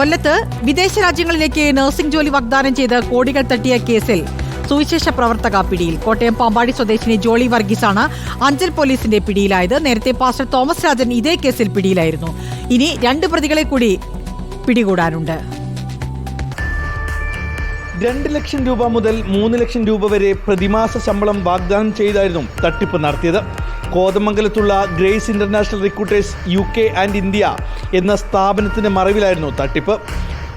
കൊല്ലത്ത് വിദേശ രാജ്യങ്ങളിലേക്ക് നഴ്സിംഗ് ജോലി വാഗ്ദാനം ചെയ്ത് കോടികൾ തട്ടിയ കേസിൽ സുവിശേഷ പ്രവർത്തക പിടിയിൽ. കോട്ടയം പാമ്പാടി സ്വദേശിനി ജോളി വർഗീസാണ് അഞ്ചൽ പോലീസിന്റെ പിടിയിലായത്. നേരത്തെ പാസ്റ്റർ തോമസ് രാജൻ ഇതേ കേസിൽ പിടിയിലായിരുന്നു. ഇനി രണ്ട് പ്രതികളെ കൂടി പിടികൂടാനുണ്ട്. രണ്ട് ലക്ഷം രൂപ മുതൽ മൂന്ന് ലക്ഷം രൂപ വരെ പ്രതിമാസ ശമ്പളം വാഗ്ദാനം ചെയ്തായിരുന്നു തട്ടിപ്പ് നടത്തിയത്. കോതമംഗലത്തുള്ള Grace International Recruiters U K and India എന്ന സ്ഥാപനത്തിന്റെ മറവിലായിരുന്നു തട്ടിപ്പ്.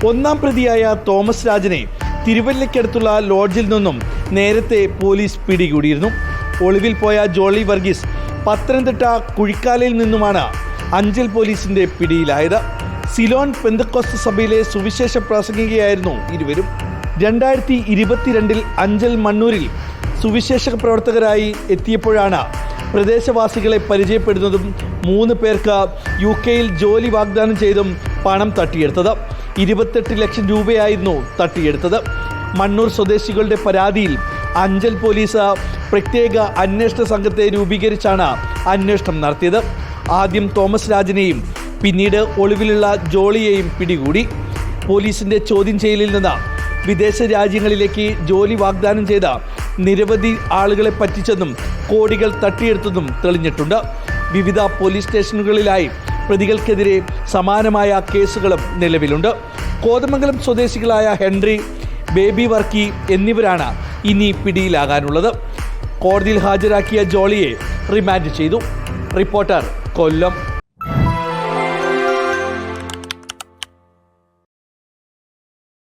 ഒന്നാം പ്രതിയായ തോമസ് രാജനെ തിരുവല്ലയ്ക്കടുത്തുള്ള ലോഡ്ജിൽ നിന്നും നേരത്തെ പോലീസ് പിടികൂടിയിരുന്നു. ഒളിവിൽ പോയ ജോളി വർഗീസ് പത്തനംതിട്ട കുഴിക്കാലയിൽ നിന്നുമാണ് അഞ്ചൽ പോലീസിന്റെ പിടിയിലായത്. സിലോൺ പെന്തക്കോസ്ത സഭയിലെ സുവിശേഷ പ്രസംഗികയായിരുന്നു ഇരുവരും. രണ്ടായിരത്തി ഇരുപത്തിരണ്ടിൽ അഞ്ചൽ മണ്ണൂരിൽ സുവിശേഷ പ്രവർത്തകരായി എത്തിയപ്പോഴാണ് പ്രദേശവാസികളെ പരിചയപ്പെടുന്നതും മൂന്ന് പേർക്ക് യു കെയിൽ ജോലി വാഗ്ദാനം ചെയ്തും പണം തട്ടിയെടുത്തത്. ഇരുപത്തെട്ട് ലക്ഷം രൂപയായിരുന്നു തട്ടിയെടുത്തത്. മണ്ണൂർ സ്വദേശികളുടെ പരാതിയിൽ അഞ്ചൽ പോലീസ് പ്രത്യേക അന്വേഷണ സംഘത്തെ രൂപീകരിച്ചാണ് അന്വേഷണം നടത്തിയത്. ആദ്യം തോമസ് രാജനെയും പിന്നീട് ഒളിവിലുള്ള ജോളിയെയും പിടികൂടി. പോലീസിന്റെ ചോദ്യം ചെയ്യലിൽ നിന്ന് വിദേശ രാജ്യങ്ങളിലേക്ക് ജോലി വാഗ്ദാനം ചെയ്ത നിരവധി ആളുകളെ പറ്റിച്ചെന്നും കോടികൾ തട്ടിയെടുത്തതും തെളിഞ്ഞിട്ടുണ്ട്. വിവിധ പോലീസ് സ്റ്റേഷനുകളിലായി പ്രതികൾക്കെതിരെ സമാനമായ കേസുകളും നിലവിലുണ്ട്. കോതമംഗലം സ്വദേശികളായ ഹെൻറി ബേബി വർക്കി എന്നിവരാണ് ഇനി പിടിയിലാകാനുള്ളത്. കോടതിയിൽ ഹാജരാക്കിയ ജോളിയെ റിമാൻഡ് ചെയ്തു. റിപ്പോർട്ടർ കൊല്ലം.